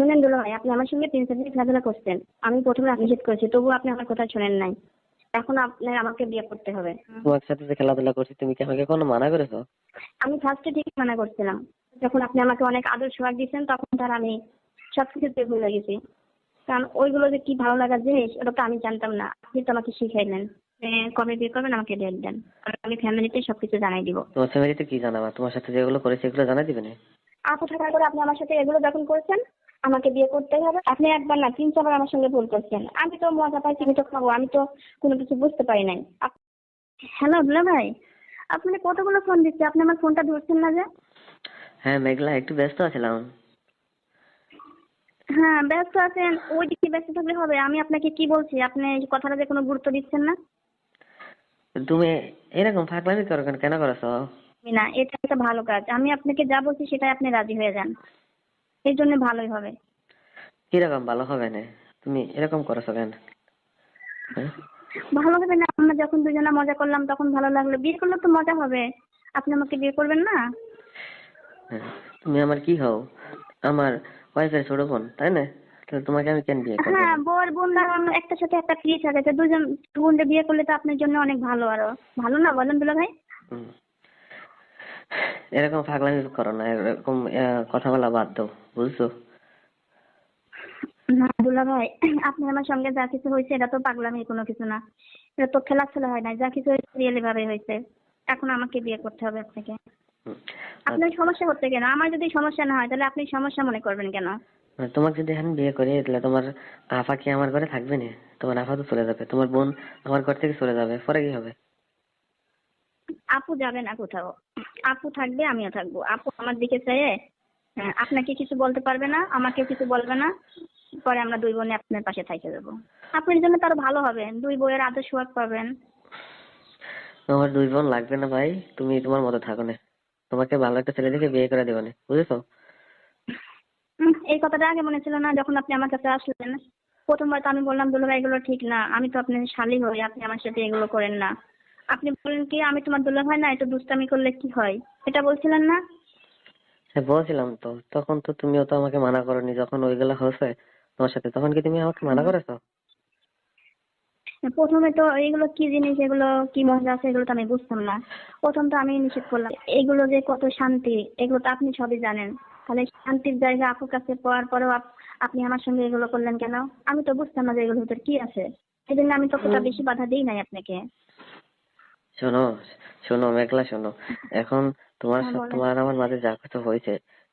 শুনেন দুলা ভাই আপনি আমার সঙ্গে তিন দিন খেলাধুলা করছেন। আমি প্রথমে নিষেধ করেছি তবুও আপনি আমার কথা শোনেন নাই। এখন আপনার আমাকে বিয়ে করতে হবে। তোমার সাথে যে খেলাধুলা করছি তুমি কি আমাকে কোনো মানা করেছ? আমি ফার্স্টে ঠিক মানা করছিলাম। যখন আপনি আমাকে অনেক আদর সোহাগ দিয়েছেন তখন তার আমি সবকিছুতে ভুলে গেছি। কারণ ওইগুলো যে কি ভালো লাগার জিনিস ওটা তো আমি জানতাম না। আপনি তো আমাকে শিখাইলেন। কবে বিয়ে করবেন আমাকে ডেট দেন। আমি ফ্যামিলিতে সবকিছু জানাই দিব। তোমার ফ্যামিলিতে কি জানাবা? তোমার সাথে যেগুলো করেছি এগুলো জানা দিবে না? আপু থাকার পরে আপনি আমার সাথে এগুলো যখন করছেন আমাকে বিয়ে করতে হবে। আপনি একবার না তিন চারবার আমার সঙ্গে ভুল করছেন। আমি তো মজা পাইছি আমি তো খাব আমি তো কোনো কিছু বুঝতে পারি নাই। হ্যালো দুলা ভাই আপনি কতগুলো ফোন দিচ্ছে? আপনি আমার ফোনটা ধরছেন না যে। হ্যাঁ মেঘলা একটু ব্যস্ত আছিলাম। হ্যাঁ ব্যস্ত আছেন ওই দিকে ব্যস্ত থাকলে হবে। আমি আপনাকে কি বলছি? আপনি এই কথাটা যে কোনো গুরুত্ব দিচ্ছেন না? তুমি এরকম ফাঁকলামি করো কেন? কেন করেছ? আমি না এটা একটা ভালো কাজ। আমি আপনাকে যা বলছি সেটাই আপনি রাজি হয়ে যান। এই জন্য ভালোই হবে। কীরকম ভালো হবে না? তুমি এরকম করেছ কেন? হ্যাঁ? ভালো হবে না আমরা যখন দুজনে মজা করলাম তখন ভালো লাগল। বিয়ে করলে তো মজা হবে। আপনি আমাকে বিয়ে করবেন না? হ্যাঁ, তুমি আমার কি হও? আমার ওয়াইফের ছোট বোন তাই না? তাহলে তোমাকে আমি কেন বিয়ে করব? হ্যাঁ বর বোন একটা সাথে একটা ফ্রি থাকে তো দুজন বোনকে বিয়ে করলে তো আপনার জন্য অনেক ভালো আরও। ভালো না বলেন দুলা ভাই? হুম। এরকম ফাগলামি করো না এরকম কথা বলা বাদ দাও বুঝছ? না দুলা ভাই আপনি আমার সঙ্গে যা কিছু হয়েছে এটা তো পাগলামি কোনো কিছু না। এটা তো খেলা ছেলে হয় না যা কিছু হয়েছে রিয়েলি ভাবে হয়েছে। এখন আমাকে বিয়ে করতে হবে আপনাকে। আপনার সমস্যা হচ্ছে কেন? আমার যদি সমস্যা না হয় তাহলে আপনি সমস্যা মনে করবেন কেন? আর তোমাকে যদি এখন বিয়ে করি তাহলে তোমার আফা কি আমার ঘরে থাকবে না? তোমার আফা তো চলে যাবে তোমার বোন আমার ঘর থেকে চলে যাবে পরে কি হবে? আপু যাবে না কোথাও। আপু থাকবে আমিও থাকব। আপু আমার দিকে চেয়ে হ্যাঁ, আপনাকে কিছু বলতে পারবে না আমাকে কিছু বলবে না। পরে আমরা দুই বোনে আপনার পাশে থাইকে দেবো আপনার জন্য তার ভালো হবে। দুই বইয়ের আদর সোহাগ পাবেন। আমার দুই বোন লাগবে না ভাই। তুমি তোমার মতো থাকো না। তোমাকে ভালো একটা ছেলে দেখে বিয়ে করে দেবে না। বুঝেছ? এই কথাটা আগে মনে ছিল না যখন আপনি আমার কাছে আসলেন। প্রথমবার তো আমি বললাম দুলাভাই এগুলো ঠিক না। আমি তো আপনার শালি হই। আপনি আমার সাথে এগুলো করেন না। আপনি বলেন কি আমি তোমার দুলাভাই না এটা দুষ্টামি করলে কি হয়? এটা বলছিলেন না? হ্যাঁ বলছিলাম তো। তখন তো তুমিও তো আমাকে মানা করনি। যখন ওইগুলো হয়েছে তোমার সাথে তখন কি তুমি আমাকে মানা করেছ? প্রথমে তো এগুলো কি জিনিস এগুলো কি মজা আছে এগুলো তো আমি বুঝতাম না। প্রথম তো আমি নিষেধ করলাম এগুলো যে কত শান্তি এগুলো তো আপনি সবই জানেন। তাহলে শান্তির জায়গা আপুর কাছে পাওয়ার পরেও আপ- আপনি আমার সঙ্গে এগুলো করলেন কেন? আমি তো বুঝতাম না যে এগুলোর ভিতর কি আছে। এই জন্য আমি ততটা বেশি বাধা দিই নাই আপনাকে। শোনো শোনো মেঘলা শোনো। এখন তোমার হ্যাঁ, তোমার আমার মাঝে যা কিছু হয়েছে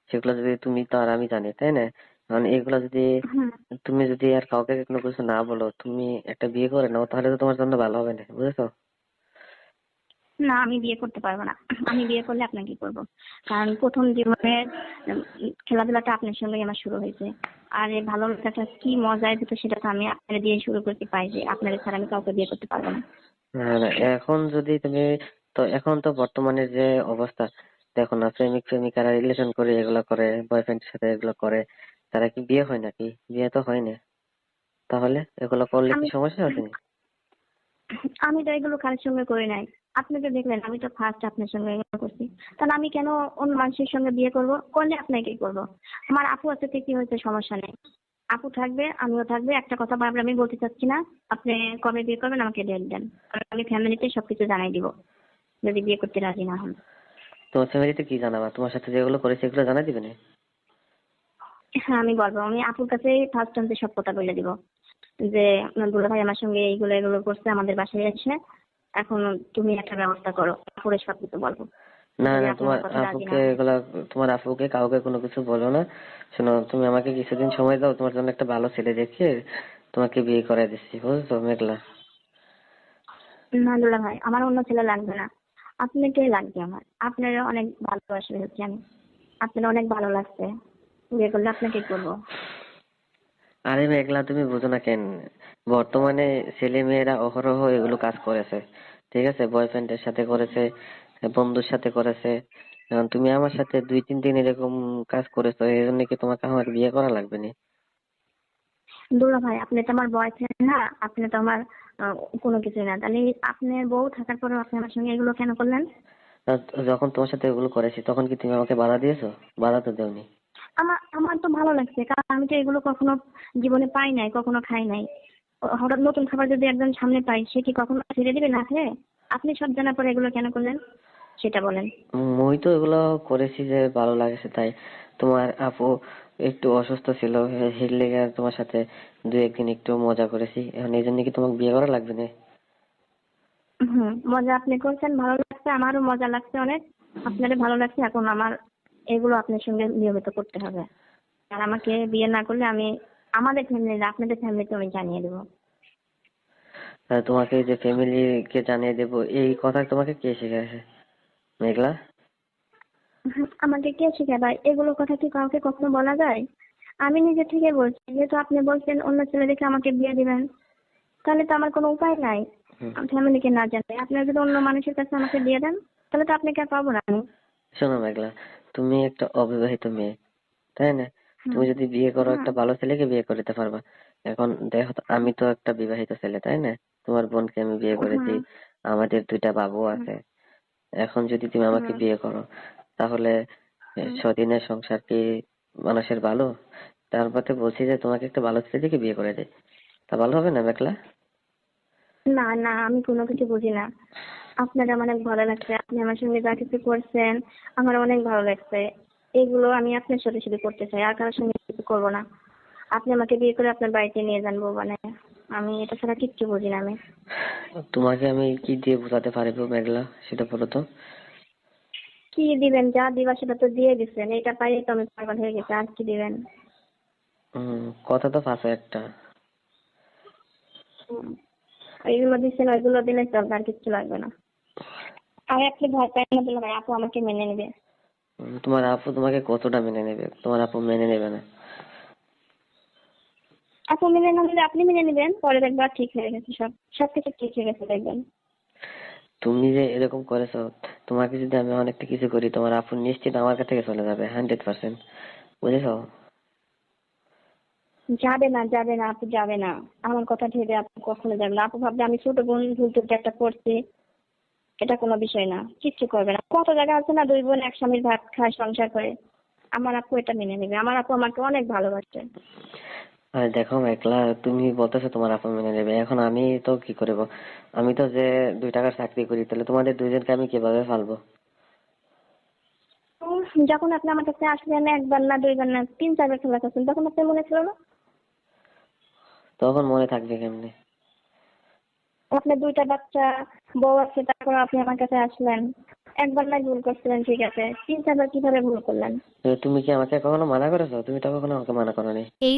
সেগুলো যদি তুমি তো আর আমি জানি তাই না? কারণ এগুলো যদি হুম। তুমি যদি আর কাউকে কোনো কিছু না বলো তুমি একটা বিয়ে করে নাও তাহলে তো তোমার জন্য ভালো হবে না বুঝেছ? না আমি বিয়ে করতে পারব না। আমি বিয়ে করলে আপনাকে করব? কারণ প্রথম জীবনে উম, খেলাধুলাটা আপনার সঙ্গেই আমার শুরু হয়েছে। আর এই ভালো লাগাটা কি মজার ভিতর সেটা তো আমি আপনার দিয়ে শুরু করতে পাই যে আপনাদের ছাড়া আমি কাউকে বিয়ে করতে পারব না। না এখন যদি তুমি তো এখন তো বর্তমানে যে অবস্থা দেখো না প্রেমিক প্রেমিকারা রিলেশন করে এগুলো করে বয়ফ্রেন্ডের সাথে এগুলো করে তারা কি বিয়ে হয় নাকি? বিয়ে তো হয় না। তাহলে এগুলো করলে কি আমি- সমস্যা আছে নাকি? আমি তো এগুলো কারোর সঙ্গে করি নাই। আপনি তো দেখলেন আমি তো ফার্স্ট আপনার সঙ্গে এগুলো করছি। তাহলে আমি কেন অন্য মানুষের সঙ্গে বিয়ে করব? করলে আপনাকেই করব? আমার আপু আছে কি হয়েছে সমস্যা নেই। আপু থাকবে আমিও থাকবে। একটা কথা বারবার আমি বলতে চাচ্ছি না। আপনি কবে বিয়ে করবেন আমাকে ডেট দেন। আমি ফ্যামিলিতে সবকিছু জানাই দিব। যদি বিয়ে করতে রাজি না হন। তোমার ফ্যামিলিতে কি জানাবা? তোমার সাথে যেগুলো করেছে এগুলো জানা দিবে না? হ্যাঁ আমি বলব। আমি আপুর কাছে ফার্স্ট টাইম সব কথা বলে দিব। যে দুলা ভাই আমার সঙ্গে এইগুলো এগুলো করছে আমাদের বাসায় এসে এখন তুমি একটা ব্যবস্থা করো। আপুরে সব কিছু বলব। না না তোমার আপুকে। এগুলা তোমার আপুকে কাউকে কোনো কিছু বলো না। শোনো তুমি আমাকে কিছুদিন সময় দাও তোমার জন্য একটা ভালো ছেলে দেখে তোমাকে বিয়ে করে দিচ্ছি বুঝছ মেঘলা? না দুলা ভাই আমার অন্য ছেলে লাগবে না। আপনাকে লাগবে আমার? আপনার অনেক ভালোবাসা হচ্ছে আমি আপনার অনেক ভালো লাগছে। বিয়ে করলে আপনাকে করব? আরে মেঘলা তুমি বুঝো না কেন? বর্তমানে ছেলে মেয়েরা অহরহ এগুলো কাজ করেছে। ঠিক আছে বয়ফ্রেন্ডের সাথে করেছে বন্ধুর সাথে করেছে। এখন তুমি আমার সাথে দুই তিন দিন এরকম কাজ করেছ এই জন্য কি তোমাকে আমার বিয়ে করা লাগবে না? দুলা ভাই আপনি তো আমার বয়ফ্রেন্ড না আপনি তো আমার কোনো কিছুই না। তাহলে আপনার বউ থাকার পরেও আপনি আমার সঙ্গে এগুলো কেন করলেন? যখন তোমার সাথে এগুলো করেছি তখন কি তুমি আমাকে বাধা দিয়েছ? বাধা তো দেওনি। আমার আমার তো ভালো লাগছে কারণ আমি তো এগুলো কখনো জীবনে পাই নাই কখনো খাই নাই। হঠাৎ নতুন খাবার যদি একজন সামনে পাই সে কি কখনো ছেড়ে দিবে না খেয়ে? আপনি সব জানার পরে এগুলো কেন করলেন? সেটা বলেন। মুই তো এগুলো করেছি যে ভালো লাগেছে তাই তোমার আপু একটু অসুস্থ ছিল হির লেগে তোমার সাথে দু একদিন একটু মজা করেছি। এখন এই জন্য কি তোমাকে বিয়ে করা লাগবে না? হুম মজা আপনি করছেন ভালো লাগছে আমারও মজা লাগছে অনেক। আপনার ভালো লাগছে এখন আমার এগুলো আপনার সঙ্গে নিয়মিত করতে হবে। আর আমাকে বিয়ে না করলে আমি আমাদের ফ্যামিলি আপনাদের ফ্যামিলিতে আমি জানিয়ে দেবো। তোমাকে যে ফ্যামিলিকে জানিয়ে দেবো এই কথা তোমাকে কে শিখাইছে? মেঘলা? আমাকে কে শিখাবে? এগুলো কথা কি কাউকে কখনো বলা যায়? আমি নিজে থেকে বলছি যেহেতু আপনি বলছেন অন্য ছেলে দেখে আমাকে বিয়ে দিবেন তাহলে তো আমার কোনো উপায় নাই। ফ্যামিলিকে না জানে। আপনারা যদি অন্য মানুষের কাছে আমাকে দিয়ে দেন তাহলে তো আপনাকে আর পাবো না আমি। শোনো মেঘলা তুমি একটা অবিবাহিত মেয়ে তাই না? তুমি যদি বিয়ে করো একটা ভালো ছেলেকে বিয়ে করতে পারবা। এখন দেখো আমি তো একটা বিবাহিত ছেলে তাই না? তোমার বোনকে আমি বিয়ে করেছি। আমাদের দুইটা বাবু আছে। এখন যদি তুমি আমাকে বিয়ে করো তাহলে এ, সদিনের সংসার কি মানুষের ভালো? তারপরে বলছি যে তোমাকে একটা ভালো ছেলে দেখে বিয়ে করে দেয় তা ভালো হবে না মেঘলা? না না আমি কোনো কিছু বুঝি না। আপনার আমার অনেক ভালো লাগছে আপনি আমার সঙ্গে যা কিছু করছেন আমার অনেক ভালো লাগছে। এগুলো আমি আপনার সাথে শুধু করতে চাই আর কারোর সঙ্গে কিছু করব না। আপনি আমাকে বিয়ে করে আপনার বাড়িতে নিয়ে যান মানে আমি এটা ছাড়া কিচ্ছু বুঝি না আমি। তোমাকে আমি কি দিয়ে বোঝাতে পারব মেঘলা? সেটা বলো তো। কি দিবেন? যা দিবা সেটা তো দিয়ে দিচ্ছেন এটা পাই তো আমি পাগল হয়ে গেছি আর কি দিবেন? কথা তো ফাঁসে একটা। এইগুলো দিচ্ছেন ওইগুলো দিলে চলবে আর কিচ্ছু লাগবে না। আর আপনি ভয় পাই না দিলে আপু আমাকে মেনে নেবে। তোমার আপু তোমাকে কতটা মেনে নেবে? তোমার আপু মেনে নেবে না। আপু মেনে না নিলে আপনি মেনে নেবেন পরে দেখবার ঠিক হয়ে গেছে সব। সবকিছু ঠিক হয়ে গেছে দেখবেন। তুমি যে এরকম করেছ তোমাকে যদি আমি অনেকটা কিছু করি তোমার আপু নিশ্চিত আমার কাছ থেকে চলে যাবে হান্ড্রেড পার্সেন্ট। বুঝেছ? যাবে না যাবে না আপু যাবে না। আমার কথা ভেবে আপু কখনো যাবে না। আপু ভাববে আমি ছোট বোন ভুল টুকটা একটা করছি। এটা কোনো বিষয় না কিচ্ছু করবে না। কত জায়গা আছে না দুই বোন এক স্বামীর ভাত খায় সংসার করে। আমার আপু এটা মেনে নেবে। আমার আপু আমাকে অনেক ভালোবাসে। আরে দেখো মেঘলা তুমি বলতেছো তোমার আপু মেনে নেবে। এখন আমি তো কি করব? আমি তো যে দুই টাকার চাকরি করি তাহলে তোমাদের দুইজনকে আমি কীভাবে ফালবো উম, যখন আপনি আমার কাছে আসলেন একবার না দুইবার না তিন চারবার খেলা করছেন তখন আপনার মনে ছিল না? তখন মনে থাকবে কেমনে? আপনার দুইটা বাচ্চা বউ আছে তারপর আপনি আমার কাছে আসলেন। একবার না ভুল করছিলেন ঠিক আছে। তিন চারবার কীভাবে ভুল করলেন? তো তুমি কি আমাকে কখনো মানা করেছ? তুমি তো কখনো আমাকে মানা করোনি। এই